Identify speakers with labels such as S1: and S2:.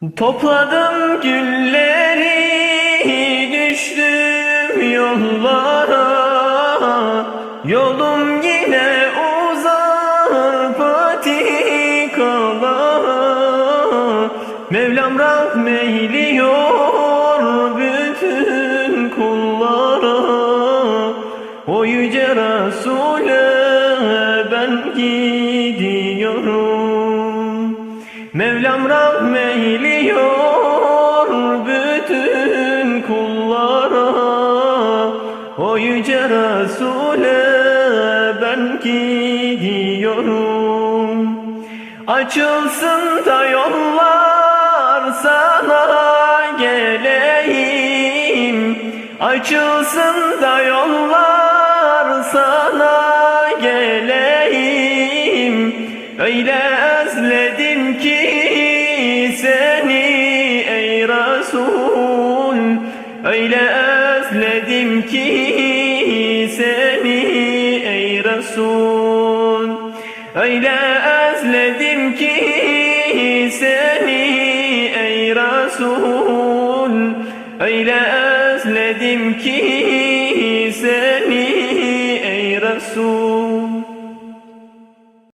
S1: Topladım gülleri düştüm yollara. Yolum yine uzar patikalara. Mevlam rahmeyliyor bütün kullara. O yüce Resul'e ben gidiyorum Mevlam rahmeyliyor bütün kullara. O yüce Resul'e ben gidiyorum Açılsın da yollar sana geleyim. Açılsın da yollar sana geleyim. Öyle özledim ki ey Resul Öyle özledim ki seni ey Resul Öyle özledim ki seni ey Resul Öyle özledim